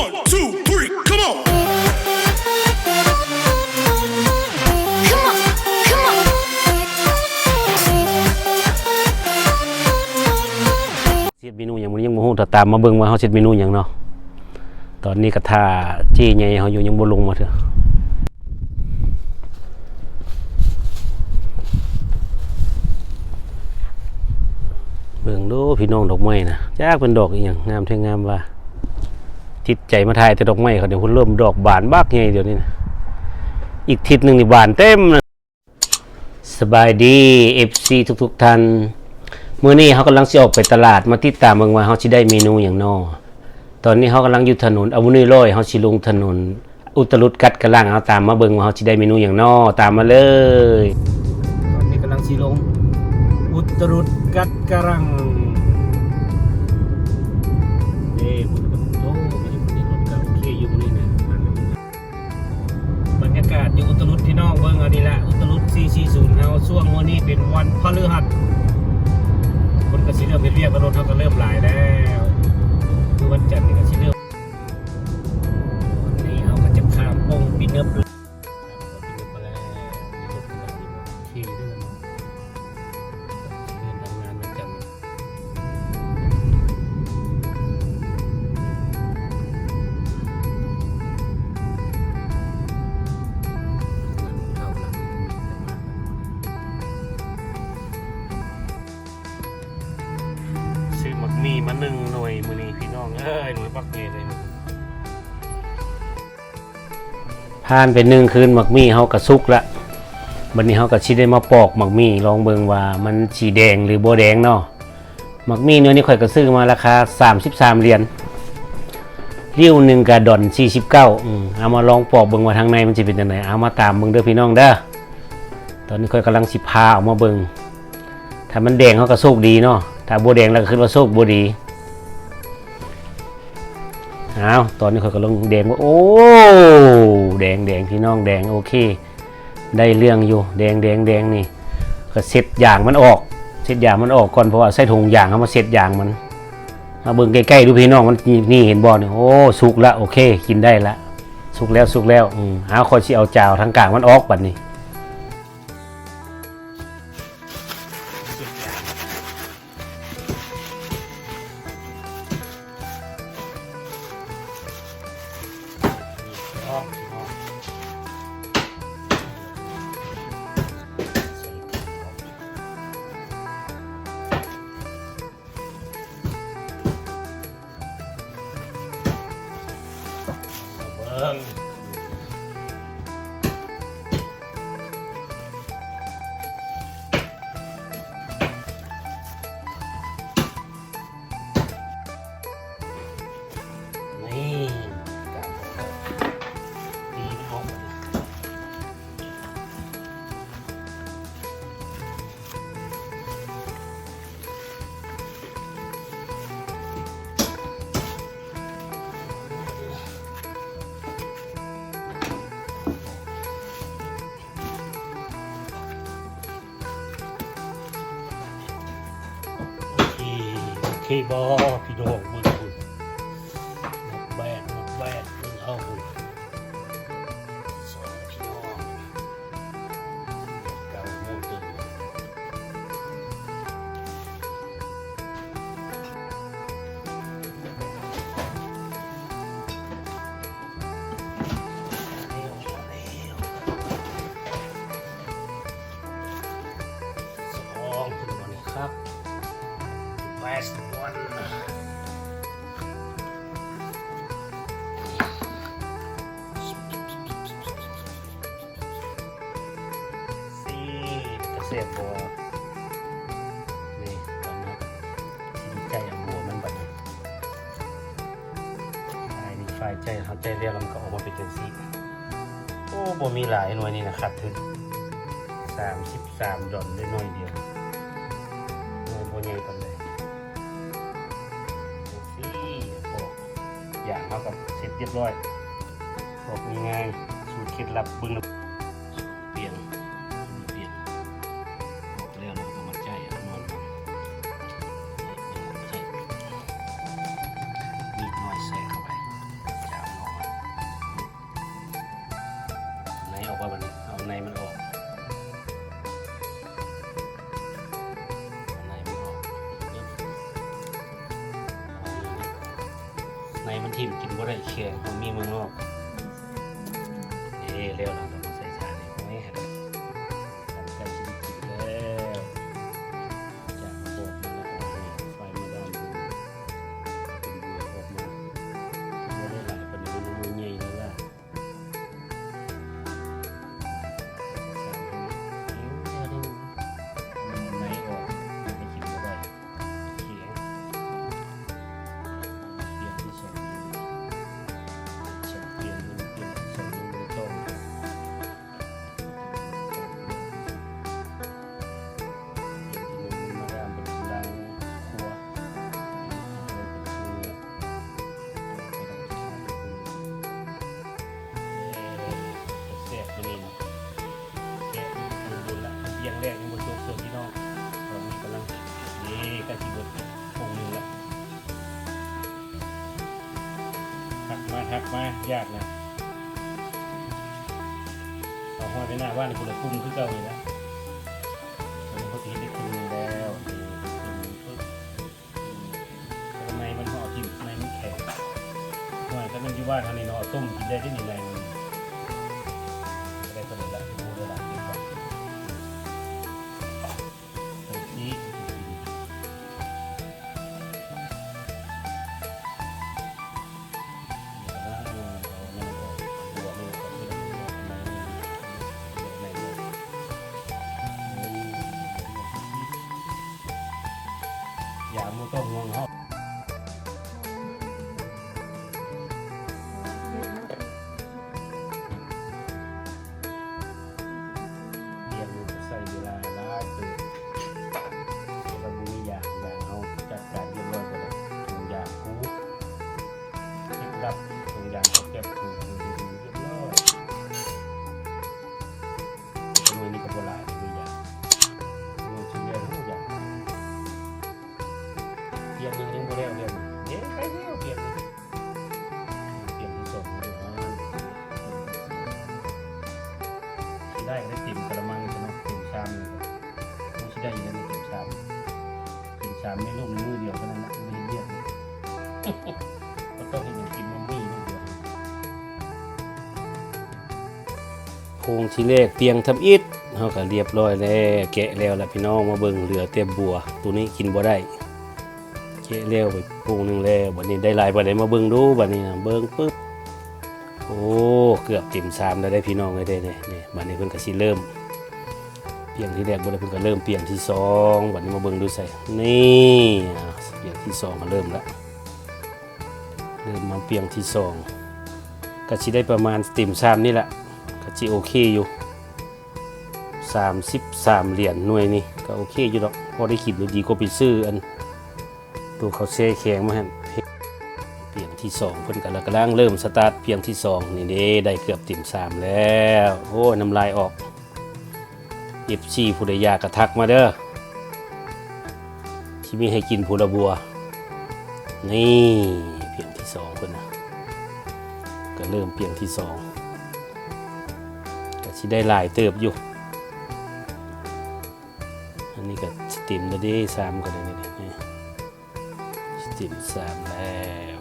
One, two, three, come on. Come on, come on. เฮ็ดเมนูหยังมื้อนี้ยังบ่ฮู้ถ้าตามมาเบิ่งว่าเฮาเฮ็ดเมนูหยังเนาะ ตอนนี้ก็ท่าจี้ใหญ่เฮาอยู่ยังบ่ลงมาเถอะเบิ่งดูพี่น้องดอกไม้นะจักเป็นดอกอีหยังงามแท้งามว่า จิตใจมาถ่ายแต่ดอกไม้เขาเดี๋ยวเพิ่นเริ่มดอกบานบักใหญ่เดี๋ยวนี้นะอีกทิศหนึ่งนี่บานเต็มนะสบายดี FC ทุกๆท่านเมื้อนี้เขากำลังสิออกไปตลาดมาติดตามเบิ่งว่าเขาสิได้เมนูอย่างนอตอนนี้เขากำลังอยู่ถนนอวุนีร้อยเขาสิลงถนน อุตรุดกัดกระล่างเอาตามมาเบิงว่าเขาสิได้เมนูอย่างนอตามมาเลยตอนนี้กำลังสิลงอุตรุดกัดกระลังเด้คุ เป็นวันพฤหัสคนก็สิเริ่มเป็นเรียกรถเขาก็เริ่มหลายแล้วคือวันจันทร์ก็สิเริ่มวันนี้เขาก็จะข้ามปงปีนเนอร์ปีนเนอร์มาแล้วที่ด้วย มักมีมาหนึ่งหน่วยมือนี้พี่น้องเอ้ยหน่วยบักเมเลยผ่านไปหนึ่งคืนหมักมี่เขากระซุกละวันนี้เขาก็ชิได้มาปอกหมักมี่ลองเบิงว่ามันสีแดงหรือโบแดงเนาะหมักมี่เนื้อนี่ข่อยก็ซื้อมาราคา 33เหรียญเลี้ยวหนึ่งกระดอน49อืมเอามาลองปอกเบิงว่าทางในมันจะเป็นยังไงเอามาตามเบิงเด้อพี่น้องเด้อตอนนี้ข่อยกำลังสิพาออกมาเบิงถ้ามันแดงเขาก็โชคดีเนาะถ้าโบแดงแล้วก็คือว่าโชคบดี อ้าวตอนนี้เขาก็ลงแดงว่าโอ้แดงแดงพี่น้องแดงโอเค ได้เรื่องอยู่แดงแดงแดงนี่ก็เซ็ตยางมันออกเซ็ตยางมันออกก่อนเพราะว่าใส่ถุงยางเขามาเซ็ตยางมันมาเบิ่งใกล้ๆดูพี่น้องมันนี่เห็นบอลเนี่ยโอ้สุกละโอเค กินได้ละสุกแล้วสุกแล้วอืมหาคนที่เอาจาวทางกลางมันออกบัดนี้ เบอพี่น้องมึงคุณนักแบกนักแบกมึงเอาคุณสองพี่น้องเก่าโมงตึงสองพี่น้องครับ last one สี่เกษตรบัวนี่ตอนนี้ดีใจอย่างบัวมันบัดนี้ไอ้นี่ไฟใจเขาใจเรียกมันก็ออกมาเป็นจังสี่โอ้บ่มีหลายหน่วยนี่นะครับถึงสามสิบสามดอลได้หน่อยเดียว รียบร้อยบอกง่ายๆสูตรเคล็ดลับเบึง มันทิ่มกินบ่ได้เคียงมันมีเมืองนอกเอ้เร็วเราต้ว หักมายากนะเอาห้อยไปหน้าบ้านคนละคุ้มคือเก่าเลยนะตอนนี้เขาตีได้คุ้มแล้วทำไมมันห่อทิ่มทำไมมันแข็งห้อยถ้ามันอยู่บ้านทางนี้เนอต้มกินได้ที่ไหนเลย คล็ดลับทุกอย่างเขาเก็บถูกเรียบร้อยหน่วนี้ก็โบราณทุกอย่างหน่วชิ้นเดียวทุกอย่างเปลี่ยนหนึ่งยังโบ่แล้วเรียนเอ๊ะไปแล้วเปลี่ยนหนึ่งเปลี่ยนที่สองอยู่ฮะที่ได้ก็ได้ติ่มกระมังใช่ไหมติ่มชามเลยครับไม่ใช่ได้อยินในติ่มชามติ่มชามไม่ลงในมื โครงที่แรกเตียงทำอิฐเขาก็เรียบร้อยแล้วแกะแล้วล่ะพี่น้องมาเบิ่งเหลือเต็มบัว ตัวนี้กินบ่ได้เจ๊เลี้ยวไปปรุงหนึงแล้วบัดนี้ได้หลายบัดนี้มาเบิ่งดูบัดนี้เบิ่งปึ๊บโอ้เกือบเต็มชามแล้วได้พี่น้องเลยได้เนี่ยนี่บัดนี้เพิ่นก็สิเริ่มเปียนที่แรกบ่ได้เพิ่นก็เริ่มเปลี่ยนที่สองบัดนี้มาเบิ่งดูใส่นี่เปลี่ยนที่สองก็เริ่มแล้วเริ่มมาเปลี่ยนที่สองก็สิได้ประมาณเต็มชามนี่แหละ ก็สิโอเคอยู่33เหรียญหน่วยนี่ก็โอเคอยู่ดอกพอได้คิดดีกว่าไปซื้ออันตัวเขาเซแข็งมาฮะเปลี่ยนที่สองเพิ่นกันแล้วกำลังเริ่มสตาร์ทเพียงที่สองนี่เด้ได้เกือบติ่มสามแล้วโอ้ยน้ำลายออกเอฟซีผู้ใดอยากกระทักมาเด้อที่มีให้กินผู้ละบัว นี่เพียงที่สองเพิ่นนะก็เริ่มเพียงที่สอง สิได้หลายเติบอยู่ อันนี้ก็สติมแล้วเด้สามก็ได้นี่นี่จิ้มสามแล้ว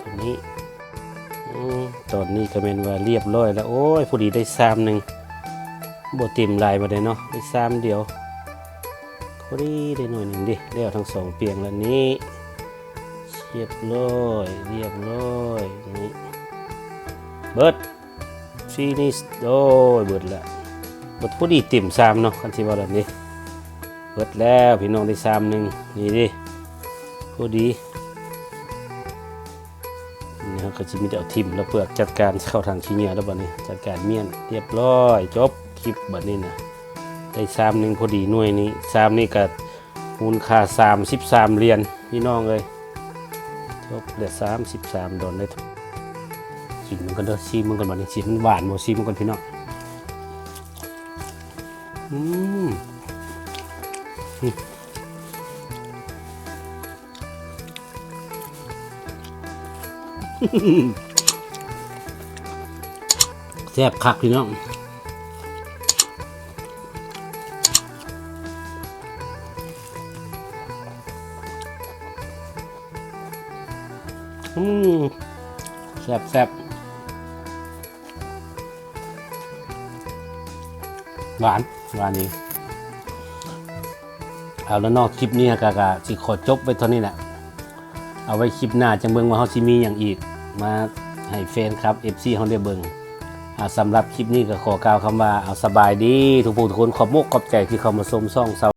ตัวนี้ตอนนี้ก็เป็นว่าเรียบร้อยแล้ว โอ้ยพอดีได้สามหนึ่งบวติมลายมาเลยเนาะได้สามเดียวพอดีได้หน่อยหนึ่งดิแล้วทั้งสองเปียงแล้วนี้เรียบร้อยเรียบร้อยนี่ เบิดซีนี่โอ้ยเบิดละเบิดพอดีติ่มสามเนาะคันที่ว่าแบบนี้เปิดแล้วพี่น้องได้สามหนึ่งนี่ดิพอดีนี่ก็จะมีแต่เอาทิมแล้วเปลือกจัดการเข้าทางขี้เมียแล้วบัดนี้ จัดการเมียนเรียบร้อยจบคลิปบัดนี้นะได้สามหนึ่งพอดีหน่วยนี้สามนี่ก็มูลค่าสามสิบสามเหรียญพี่น้องเลยจบเหลือสามสิบสามดอลได้ กินมันกันเด้อซีมันกันบัดนี้ซีมันหวานบ่ซีมันกันพี่น้องอืมแซ่บคักพี่น้องอืมแซ่บแซ่บ หวานหวานดีเอาแล้วนอกคลิปนี้กะกะสิขอจบไปเท่านี้แหละเอาไว้คลิปหน้าจังเบิงว่าเฮาสิมีอย่างอีก มาให้แฟนครับ FC เฮาได้เบิงอ่าสำหรับคลิปนี้ก็ขอกล่าวคำว่าเอาสบายดี ทุกผู้ทุกคนขอบมกขอบใจที่เข้ามาชมซ่องซ